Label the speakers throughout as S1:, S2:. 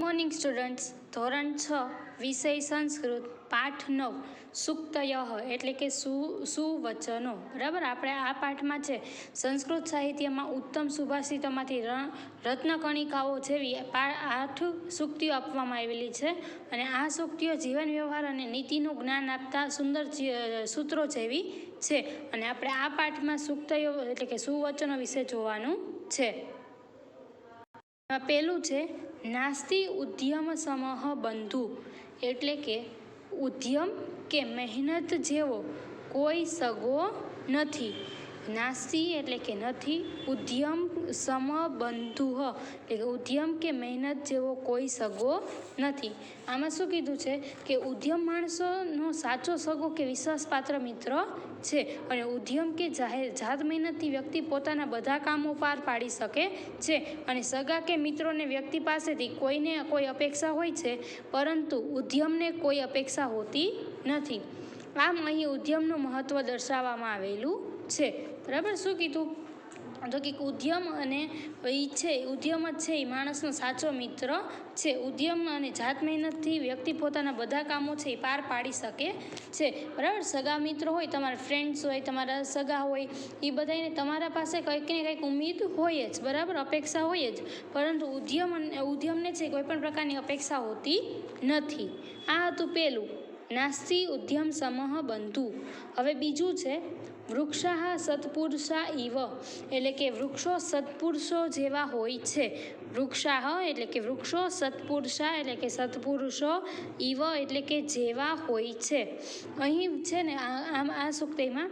S1: Morning students ધોરણ છ, વિષય સંસ્કૃત, પાઠ નવ સુક્તયઃ એટલે કે સુ, સુવચનો. બરાબર? આપણે આ પાઠમાં છે સંસ્કૃત સાહિત્યમાં ઉત્તમ સુભાષિતોમાંથી રત્નકણિકાઓ જેવી આઠ સૂક્તિઓ આપવામાં આવેલી છે અને આ સૂક્તિઓ જીવન વ્યવહાર અને નીતિનું જ્ઞાન આપતા સુંદર સૂત્રો જેવી છે. અને આપણે આ પાઠમાં સૂક્તયો એટલે કે સુવચનો વિશે જોવાનું છે. પેલું છે, નાસ્તિ ઉદ્યમ સમહ બંધુ એટલે કે ઉદ્યમ કે મહેનત જેવો કોઈ સગો નથી. નાસ્તિ એટલે કે નથી, ઉદ્યમ સમ બંધુ એટલે કે ઉદ્યમ કે મહેનત જેવો કોઈ સગો નથી. આમાં શું કીધું છે કે ઉદ્યમ માણસોનો સાચો સગો કે વિશ્વાસપાત્ર મિત્ર છે અને ઉદ્યમ કે જાહેર જાત મહેનતથી વ્યક્તિ પોતાના બધા કામો પાર પાડી શકે છે અને સગા કે મિત્રોને વ્યક્તિ પાસેથી કોઈને કોઈ અપેક્ષા હોય છે, પરંતુ ઉદ્યમને કોઈ અપેક્ષા હોતી નથી. આમ અહીં ઉદ્યમનું મહત્ત્વ દર્શાવવામાં આવેલું છે. બરાબર? શું કીધું? તો કે ઉદ્યમ અને એ છે, ઉદ્યમ જ છે, એ માણસનો સાચો મિત્ર છે. ઉદ્યમ અને જાત મહેનતથી વ્યક્તિ પોતાના બધા કામો છે એ પાર પાડી શકે છે. બરાબર? સગા મિત્રો હોય, તમારા ફ્રેન્ડ્સ હોય, તમારા સગા હોય, એ બધાને તમારા પાસે કંઈક ને કંઈક ઉમ્મીદ હોય જ, બરાબર? અપેક્ષા હોય જ. પરંતુ ઉદ્યમ અને ઉદ્યમને છે કોઈ પણ પ્રકારની અપેક્ષા હોતી નથી. આ હતું પહેલું નાસ્તી ઉદ્યમ સમહ બંધુ. હવે બીજું છે વૃક્ષાહ સત્પુરુષા ઇવ એટલે કે વૃક્ષો સત્પુરુષો જેવા હોય છે. વૃક્ષાહ એટલે કે વૃક્ષો સત્પુરુષા એટલે કે સત્પુરુષો ઇવ એટલે કે જેવા હોય છે. અહીં છે ને આમ આ સુક્તિમાં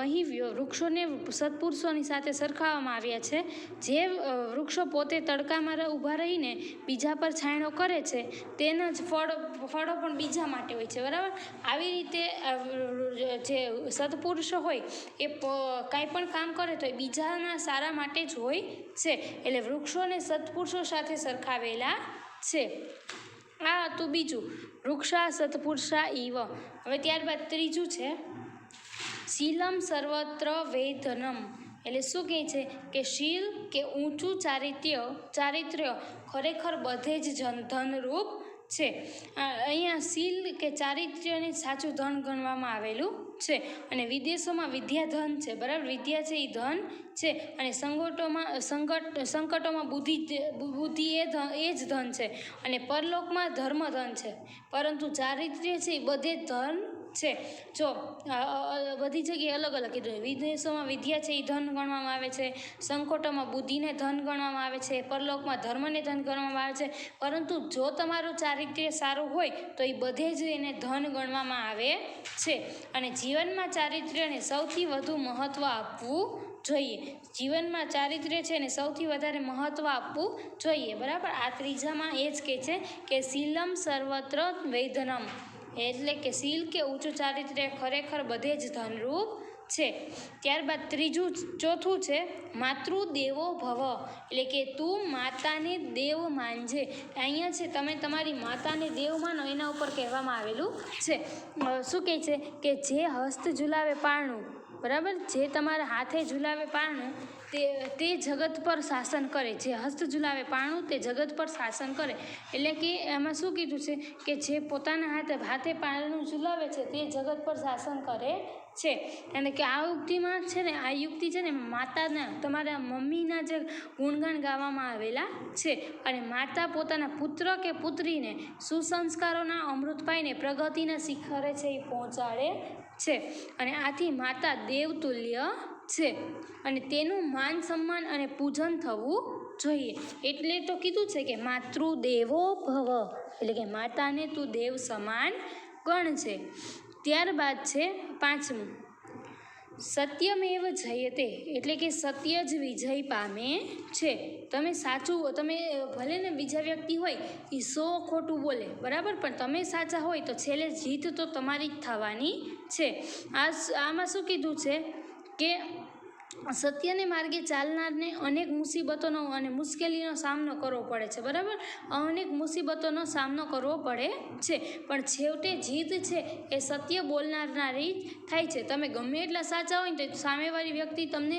S1: અહીં વૃક્ષોને સત્પુરુષોની સાથે સરખાવવામાં આવ્યા છે. જે વૃક્ષો પોતે તડકામાં ઊભા રહીને બીજા પર છાંયડો કરે છે, તેના જ ફળ ફળો પણ બીજા માટે હોય છે. બરાબર? આવી રીતે જે સત્પુરુષો હોય એ કાંઈ પણ કામ કરે તો એ બીજાના સારા માટે જ હોય છે. એટલે વૃક્ષોને સત્પુરુષો સાથે સરખાવેલા છે. આ હતું બીજું. વૃક્ષા સત્પુરુષા ઈવ. હવે ત્યારબાદ ત્રીજું છે. શીલમ સર્વત્ર વેધનમ. એટલે શું કહે છે? કે શીલ કે ઊંચું ચારિત્ર્ય ચારિત્ર્ય ખરેખર બધે જ ધનરૂપ છે. અહીંયા શીલ કે ચારિત્ર્યને સાચું ધન ગણવામાં આવેલું છે. અને વિદેશોમાં વિદ્યા ધન છે. બરાબર? વિદ્યા છે એ ધન છે. અને સંકટોમાં સંકટ સંકટોમાં બુદ્ધિ બુદ્ધિ એ એ જ ધન છે. અને પરલોકમાં ધર્મ ધન છે. પરંતુ ચારિત્ર્ય છે એ બધે ધન છે. જો બધી જગ્યાએ અલગ અલગ કીધું વિદેશોમાં વિદ્યા છે એ ધન ગણવામાં આવે છે. સંકોટોમાં બુદ્ધિને ધન ગણવામાં આવે છે. પરલોકમાં ધર્મને ધન ગણવામાં આવે છે. પરંતુ જો તમારું ચારિત્ર્ય સારું હોય, તો એ બધે જ એને ધન ગણવામાં આવે છે. અને જીવનમાં ચારિત્ર્યને સૌથી વધુ મહત્ત્વ આપવું જોઈએ. જીવનમાં ચારિત્ર્ય છે ને સૌથી વધારે મહત્ત્વ આપવું જોઈએ. બરાબર? આ ત્રીજામાં એ જ કહે છે કે શીલમ સર્વત્ર વૈધનમ. એટલે કે શીલ કે ઊંચું ચારિત્ર્ય ખરેખર બધે જ ધનરૂપ છે. ત્યારબાદ ત્રીજું, ચોથું છે માતૃ દેવો ભવ. એટલે કે તું માતાને દેવ માનજે. અહીંયા છે, તમે તમારી માતાને દેવ માનો, એના ઉપર કહેવામાં આવેલું છે. શું કહે છે? કે જે હસ્ત ઝુલાવે પારણું બરાબર? જે તમારા હાથે ઝુલાવે પારણું તે તે જગત પર શાસન કરે. જે હસ્ત ઝુલાવે પારણું તે જગત પર શાસન કરે. એટલે કે એમાં શું કીધું છે કે જે પોતાના હાથે હાથે પારણું ઝુલાવે છે, તે જગત પર શાસન કરે છે. અને કે આ યુક્તિમાં છે ને, આ યુક્તિ છે ને, માતાના, તમારા મમ્મીના જે ગુણગાન ગાવામાં આવેલા છે. અને માતા પોતાના પુત્ર કે પુત્રીને સુસંસ્કારોના અમૃત પાઈને પ્રગતિના શિખરે છે એ પહોંચાડે છે. અને આથી માતા દેવતુલ્ય છે. અને તેનું માન સન્માન અને પૂજન થવું જોઈએ. એટલે તો કીધું છે કે માતૃ દેવો ભવ. એટલે કે માતાને તું દેવ સમાન ગણ છે. ત્યારબાદ છે પાંચમું. સત્યમેવ જયતે, એટલે કે સત્ય જ વિજય પામે છે. તમે સાચું, તમે ભલે ને બીજા વ્યક્તિ હોય એ સો ખોટું બોલે, બરાબર? પણ તમે સાચા હોય તો છેલ્લે જીત તો તમારી જ થવાની છે. આ આમાં શું કીધું છે કે સત્યને માર્ગે ચાલનારને અનેક મુસીબતોનો અને મુશ્કેલીનો સામનો કરવો પડે છે, બરાબર? અનેક મુસીબતોનો સામનો કરવો પડે છે, પણ છેવટે જીત છે એ સત્ય બોલનારના રીત થાય છે. તમે ગમે એટલા સાચા હોય ને તો સામેવાળી વ્યક્તિ તમને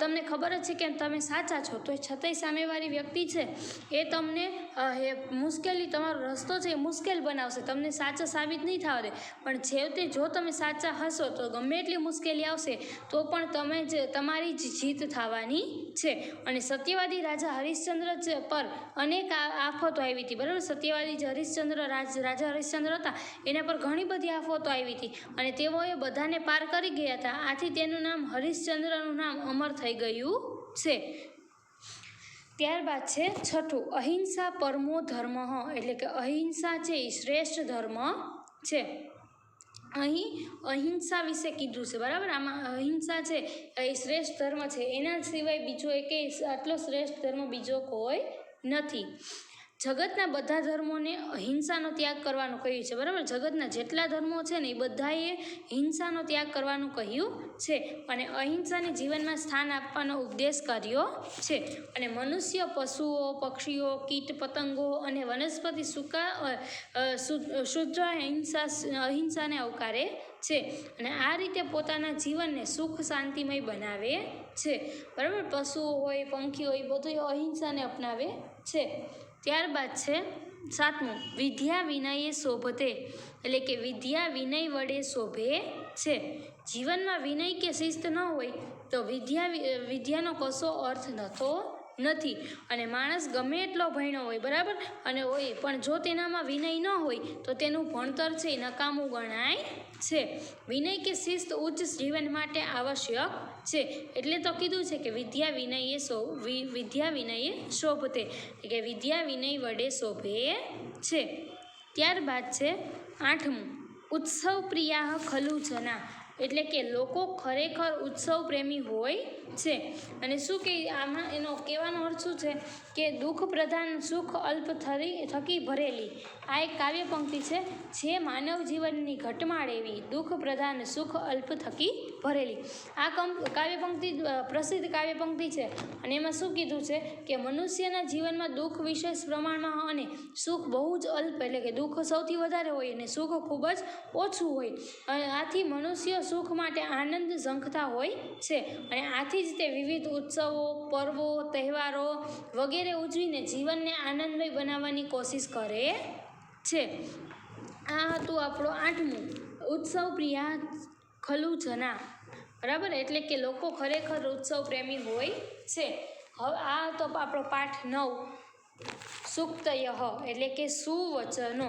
S1: તમને ખબર જ છે કે તમે સાચા છો. તો છતાંય સામેવાળી વ્યક્તિ છે એ તમને એ મુશ્કેલી, તમારો રસ્તો છે એ મુશ્કેલ બનાવશે. તમને સાચા સાબિત નહીં થવા દે. પણ છેવટે જો તમે સાચા હશો તો ગમે એટલી મુશ્કેલી આવશે, તો પણ તમે જ તમારી જ જીત થવાની છે. અને સત્યવાદી રાજા હરિશ્ચંદ્ર પર અનેક આફતો આવી હતી. બરાબર? સત્યવાદી જે હરિશ્ચંદ્ર રાજ, રાજા હરિશ્ચંદ્ર હતા. એના પર ઘણી બધી આફતો આવી હતી. અને તેઓએ બધાને પાર કરી ગયા હતા. આથી તેનું નામ હરિશ્ચંદ્રનું નામ અમર થઈ ગયું છે. ત્યારબાદ છે છઠ્ઠું. અહિંસા પરમો ધર્મ, એટલે કે અહિંસા છે એ શ્રેષ્ઠ ધર્મ છે. અહીં અહિંસા વિશે કીધું છે, બરાબર? આમાં અહિંસા છે, એ શ્રેષ્ઠ ધર્મ છે. એના સિવાય બીજો એકે આટલો શ્રેષ્ઠ ધર્મ બીજો કોઈ નથી. જગતના બધા ધર્મોને અહિંસાનો ત્યાગ કરવાનું કહ્યું છે, બરાબર? જગતના જેટલા ધર્મો છે ને એ બધાએ હિંસાનો ત્યાગ કરવાનું કહ્યું છે અને અહિંસાને જીવનમાં સ્થાન આપવાનો ઉપદેશ કર્યો છે. અને મનુષ્ય પશુઓ, પક્ષીઓ, કીટ, પતંગો અને વનસ્પતિ સુકા શુદ્ધ હિંસા અહિંસાને આવકારે છે અને આ રીતે પોતાના જીવનને સુખ શાંતિમય બનાવે છે. બરાબર? પશુઓ હોય, પંખી હોય બધું અહિંસાને અપનાવે છે. ત્યારબાદ છે સાતમું, વિદ્યા વિનયે શોભતે, એટલે કે વિદ્યા વિનય વડે શોભે છે. જીવનમાં વિનય કે શિસ્ત ન હોય તો વિદ્યા વિદ્યાનો કશો અર્થ થતો નથી. અને માણસ ગમે એટલો ભણ્યો હોય, બરાબર? અને હોય પણ જો તેનામાં વિનય ન હોય, તો તેનું ભણતર છે નકામું ગણાય છે. વિનય કે શિસ્ત ઉચ્ચ જીવન માટે આવશ્યક છે. એટલે તો કીધું છે કે વિદ્યા વિનયે શો વિદ્યા વિનયે શોભતે. કે વિદ્યા વિનય વડે શોભે છે. ત્યારબાદ છે આઠમું. ઉત્સવ પ્રિયા ખલુ જના. એટલે કે લોકો ખરેખર ઉત્સવ પ્રેમી હોય છે. અને શું કે આમાં એનો કહેવાનો અર્થ શું છે? કે દુઃખ પ્રધાન સુખ અલ્પ થરી થકી ભરેલી. આ એક કાવ્ય પંક્તિ છે, જે માનવ જીવનની ઘટમાળ એવી દુઃખ, પ્રધાન, સુખ, અલ્પ, થકી ભરેલી. આ કાવ્ય પંક્તિ પ્રસિદ્ધ કાવ્ય પંક્તિ છે અને એમાં શું કીધું છે કે મનુષ્યના જીવનમાં દુઃખ વિશેષ પ્રમાણમાં અને સુખ બહુ જ અલ્પ, એટલે કે દુઃખ સૌથી વધારે હોય અને સુખ ખૂબ જ ઓછું હોય. અને આથી મનુષ્ય સુખ માટે આનંદ ઝંખતા હોય છે અને આથી જ તે વિવિધ ઉત્સવો, પર્વો, તહેવારો વગેરે ઉજવીને જીવનને આનંદમય બનાવવાની કોશિશ કરે છે. આ હતું આપણો આઠમું. ઉત્સવ પ્રિયા ખલુજના બરાબર? એટલે કે લોકો ખરેખર ઉત્સવ પ્રેમી હોય છે. હવે આ હતો આપણો પાઠ નવ. સુક્તયહ એટલે કે સુવચનો.